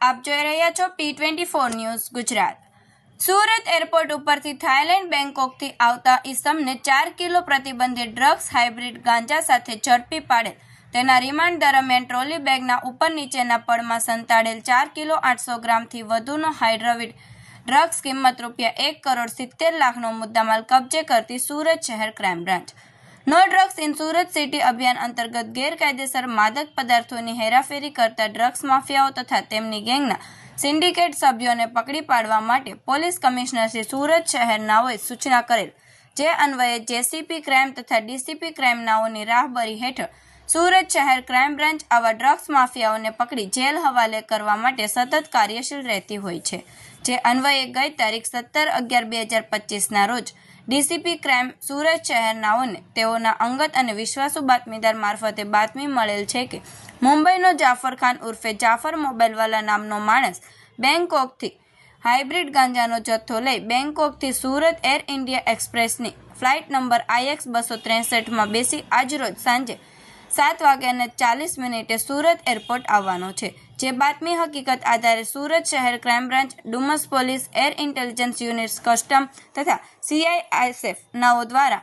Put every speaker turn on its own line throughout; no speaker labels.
આપ જોઈ રહ્યા છો P twenty four news Gujarat. Surat airport ઉપરથી થાઇલેન્ડ બેંકોકથી આવતા ઈસમને ચાર કિલો પ્રતિબંધિત ડ્રગ્સ, હાઇબ્રિડ ગાંજા સાથે ઝડપી પાડેલ તેના રિમાન્ડ દરમિયાન ટ્રોલી બેગના ઉપર નીચેના પડમાં સંતાડેલ ચાર કિલો આઠસો ગ્રામથી વધુનો હાઇડ્રોવિડ ડ્રગ્સ કિંમત રૂપિયા એક કરોડ સિત્તેર લાખનો મુદ્દામાલ કબજે કરતી સુરત શહેર crime branch. No drugs in Surat city અભિયાન અંતર્ગત ગેરકાયદેસર માદક પદાર્થોની હેરાફેરી કરતા ડ્રગ્સ માફિયાઓ તથા તેમની ગેંગના સિન્ડિકેટ સભ્યોને પકડી પાડવા માટે પોલીસ કમિશનર શ્રી સુરત શહેરનાઓએ સૂચના કરેલ. જે અન્વયે જેસીપી ક્રાઇમ તથા ડીસીપી ક્રાઇમનાઓની રાહબરી હેઠળ સુરત શહેર ક્રાઇમ બ્રાન્ચ આવા ડ્રગ્સ માફિયાઓને પકડી જેલ હવાલે કરવા માટે સતત કાર્યશીલ રહેતી હોય છે. જે અન્વયે ગઈ તારીખ સત્તર અગિયાર બે હજાર પચીસના રોજ ડીસીપી ક્રાઇમ સુરત શહેરનાઓને તેઓના અંગત અને વિશ્વાસુ બાતમીદાર મારફતે બાતમી મળેલ છે કે મુંબઈનો જાફર ખાન ઉર્ફે જાફર મોબાઈલવાલા નામનો માણસ બેંકોકથી હાઇબ્રિડ ગાંજાનો જથ્થો લઈ બેંકોકથી સુરત એર ઇન્ડિયા એક્સપ્રેસની ફ્લાઇટ નંબર આઈએક્સ બસો ત્રેસઠમાં બેસી આજરોજ સાંજે સાત વાગ્યાને ચાલીસ મિનિટે સુરત એરપોર્ટ આવવાનો છે. જે બાતમી હકીકત આધારે સુરત શહેર crime branch, Dumas police, air intelligence units, custom તથા સીઆઈએસએફ નાઓ દ્વારા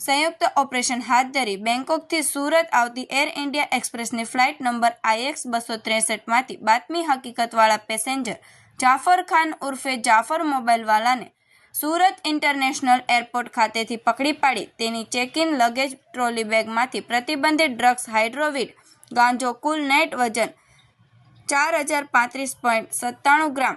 સંયુક્ત ઓપરેશન હાથ ધરી બેંકોકથી સુરત આવતી એર ઇન્ડિયા એક્સપ્રેસની ફ્લાઇટ નંબર આઈએક્સ બસો ત્રેસઠમાંથી બાતમી હકીકતવાળા પેસેન્જર જાફર ખાન ઉર્ફે જાફર મોબાઈલવાલાને સુરત ઇન્ટરનેશનલ એરપોર્ટ ખાતેથી પકડી પાડી તેની ચેક ઇન લગેજ ટ્રોલી બેગમાંથી પ્રતિબંધિત ડ્રગ્સ, હાઇડ્રોવિડ, ગાંજો, કુલ નેટ વજન ચાર હજાર પાંત્રીસ પોઈન્ટ સત્તાણું ગ્રામ,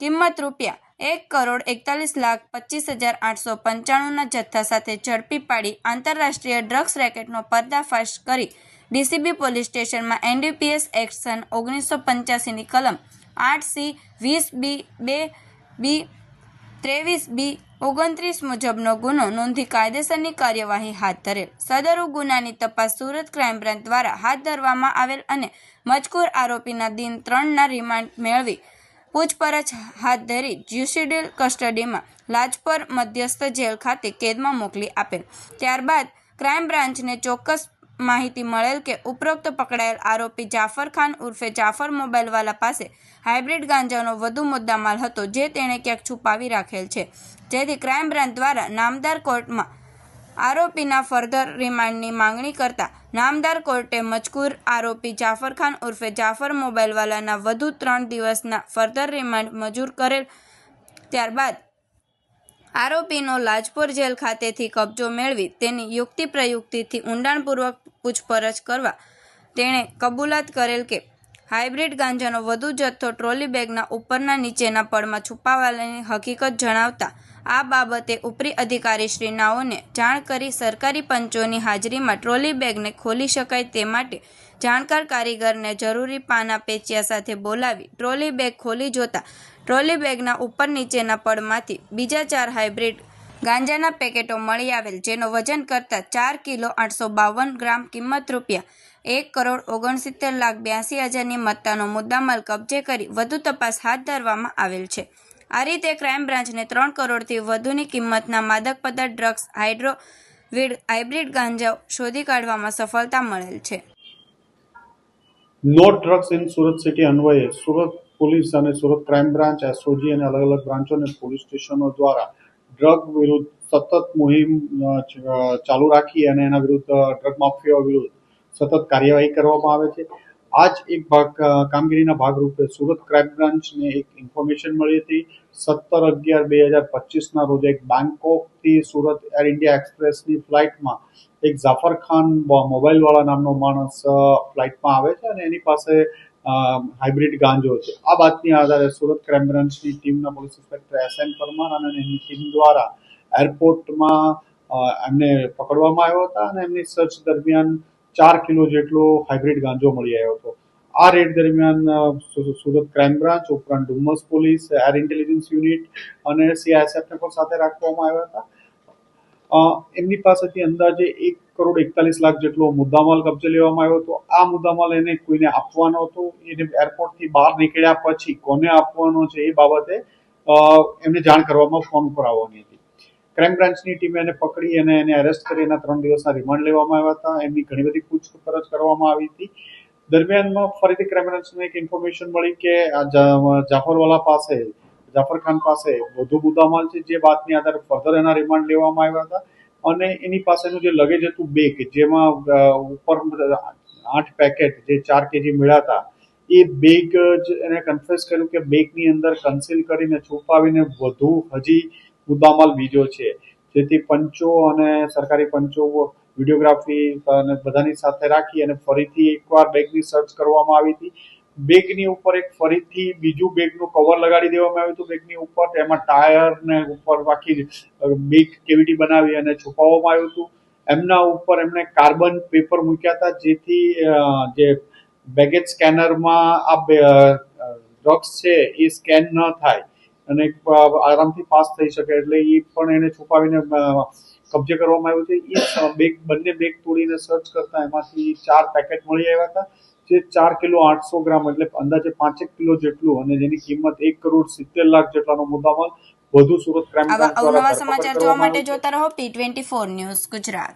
કિંમત રૂપિયા એક કરોડ એકતાલીસ લાખ પચીસ હજાર આઠસો પંચાણુંના જથ્થા સાથે ઝડપી પાડી આંતરરાષ્ટ્રીય ડ્રગ્સ રેકેટનો પર્દાફાશ કરી ડીસીબી પોલીસ સ્ટેશનમાં એનડીપીએસ એક્શન ઓગણીસો પંચ્યાસીની કલમ આઠ સી વીસ બી બે બી ત્રેવીસ બી ઓગણત્રીસ મુજબનો ગુનો નોંધી કાયદેસરની કાર્યવાહી હાથ ધરેલ. સદરુ ગુનાની તપાસ સુરત ક્રાઇમ બ્રાન્ચ દ્વારા હાથ ધરવામાં આવેલ અને મજકૂર આરોપીના દિન ત્રણના રિમાન્ડ મેળવી પૂછપરછ હાથ ધરી જ્યુસિડિયલ કસ્ટડીમાં લાજપર મધ્યસ્થ જેલ ખાતે કેદમાં મોકલી આપેલ. ત્યારબાદ ક્રાઇમ બ્રાન્ચને ચોક્કસ માહિતી મળેલ કે ઉપરોક્ત પકડાયેલ આરોપી જાફર ખાન ઉર્ફે જાફર મોબાઈલવાલા પાસે હાઇબ્રિડ ગાંજાનો વધુ મુદ્દામાલ હતો જે તેણે ક્યાંક છુપાવી રાખેલ છે. જેથી ક્રાઇમ બ્રાન્ચ દ્વારા નામદાર કોર્ટમાં આરોપીના ફર્ધર રિમાન્ડની માંગણી કરતા નામદાર કોર્ટે મજકૂર આરોપી જાફર ખાન ઉર્ફે જાફર મોબાઈલવાલાના વધુ ત્રણ દિવસના ફર્ધર રિમાન્ડ મંજૂર કરેલ. ત્યારબાદ આરોપીનો લાજપોર જેલ ખાતેથી કબજો મેળવી તેની યુક્તિ પ્રયુક્તિથી ઊંડાણપૂર્વક પૂછપરછ કરવા. તેણે કબૂલાત કરેલ કે હાઇબ્રિડ ગાંજાનો વધુ જથ્થો ટ્રોલી બેગના ઉપરના નીચેના પડમાં છુપાવવાની હકીકત જણાવતા આ બાબતે ઉપરી અધિકારીશ્રીનાઓને જાણ કરી સરકારી પંચોની હાજરીમાં ટ્રોલી બેગને ખોલી શકાય તે માટે જાણકાર કારીગરને જરૂરી પાના પેચિયા સાથે બોલાવી ટ્રોલી બેગ ખોલી જોતા ટ્રોલી બેગના ઉપર નીચેના પડમાંથી બીજા ચાર હાઇબ્રિડ ગાંજાના પેકેટો મળી આવેલ, જેનો વજન કરતાં ચાર કિલો આઠસો બાવન ગ્રામ કિંમત રૂપિયા, એક કરોડ ઓગણસિત્તેર લાખ બ્યાસી હજારની મત્તાનો મુદ્દામાલ કબજે કરી વધુ તપાસ હાથ ધરવામાં આવેલ છે. આ રીતે ક્રાઇમ બ્રાન્ચને ત્રણ કરોડથી વધુની કિંમતના માદક પદાર્થ, ડ્રગ્સ હાઇડ્રોવિડ હાઇબ્રિડ ગાંજા શોધી કાઢવામાં સફળતા મળેલ છે.
No drugs in Surat city અન્વયે સુરત પોલીસ અને સુરત ક્રાઇમ બ્રાન્ચ એસઓજી અને અલગ અલગ બ્રાન્ચો અને પોલીસ સ્ટેશનો દ્વારા ડ્રગ વિરુદ્ધ સતત મુહિમ ચાલુ રાખી અને એના વિરુદ્ધ ડ્રગ માફિયા વિરુદ્ધ સતત કાર્યવાહી કરવામાં આવે છે. આ જ એક ભાગ કામગીરીના ભાગરૂપે સુરત ક્રાઇમ બ્રાન્ચને એક ઇન્ફોર્મેશન મળી હતી. સત્તર અગિયાર બે હજાર પચીસના રોજ એક બેંકોકથી સુરત એર ઇન્ડિયા એક્સપ્રેસની ફ્લાઇટમાં એક ઝાફર ખાન મોબાઈલવાળા નામનો માણસ ફ્લાઇટમાં આવે છે અને એની પાસે હાઇબ્રિડ ગાંજો છે. આ બાતની આધારે સુરત ક્રાઇમ બ્રાન્ચની ટીમના police inspector S N Parmar અને એની ટીમ દ્વારા એરપોર્ટમાં એમને પકડવામાં આવ્યા હતા અને એમની સર્ચ દરમિયાન ચાર કિલો જેટલો હાઇબ્રિડ ગાંજો મળી આવ્યો હતો. આ રેડ દરમિયાન સુરત ક્રાઇમ બ્રાન્ચ ઉપરાંત Dumas police, air intelligence unit અને સીઆઈએસએફને પણ સાથે રાખવામાં આવ્યા હતા. એમની પાસેથી અંદાજે એક કરોડ એકતાલીસ લાખ જેટલો મુદ્દામાલ કબજે લેવામાં આવ્યો હતો. આ મુદ્દામાલ એને કોઈને આપવાનો હતો? એને એરપોર્ટથી બહાર નીકળ્યા પછી કોને આપવાનો છે એ બાબતે એમને જાણ કરવામાં ફોન ઉપર આવવાની હતી. ક્રાઇમ બ્રાન્ચની ટીમે એને પકડી અને એને એરેસ્ટ કરી. એના ત્રણ દિવસના રિમાન્ડ લેવામાં આવ્યા હતા. એમની ઘણી બધી પૂછપરછ કરવામાં આવી હતી. દરમિયાનમાં ફરીથી ક્રાઇમ બ્રાન્ચને એક ઇન્ફોર્મેશન મળી કે જાફરવાલા પાસે જાફર પાસે વધુ મુદ્દામાલ છે જે વાતની આધારે ફર્ધર એના રિમાન્ડ લેવામાં આવ્યા હતા. અને એની પાસેનું જે લગેજ હતું બેગ જેમાં ઉપર આઠ પેકેટ જે ચાર કેજી મળ્યા હતા, એ બેગ જ એને કન્ફેસ કર્યું કે બેગની અંદર કન્સીલ કરીને છુપાવીને વધુ હજી મુદ્દામાલ બીજો છે. જેથી પંચો અને સરકારી પંચો વિડીયોગ્રાફી અને બધાની સાથે રાખી અને ફરીથી એકવાર બેગની સર્ચ કરવામાં આવી હતી. બેગની ઉપર એક ફરીથી બીજું બેગનું કવર લગાડી દેવામાં આવ્યું હતું. બેગની ઉપર એમાં ટાયર ને ઉપર બાકી બેગ કેવિટી બનાવી અને છુપાવવામાં આવ્યું હતું. એમના ઉપર એમણે કાર્બન પેપર મૂક્યા હતા, જેથી જે બેગેજ સ્કેનરમાં આ ડ્રગ્સ છે એ સ્કેન ન થાય અને આરામથી પાસ થઈ શકે. એટલે એ પણ એને છુપાવીને કબજે કરવામાં આવ્યો છે. એ બેગ બંને બેગ તોડીને સર્ચ કરતા એમાંથી ચાર પેકેટ મળી આવ્યા હતા જે ચાર કિલો આઠસો ગ્રામ એટલે અંદાજે પાંચેક કિલો જેટલું અને જેની કિંમત એક કરોડ સિત્તેર લાખ જેટલાનો મુદ્દામાલ વધુ સુરત ક્રાઇમ બ્રાન્ચ દ્વારા
સમાચાર જોવા માટે જોતા રહો P twenty four news Gujarat.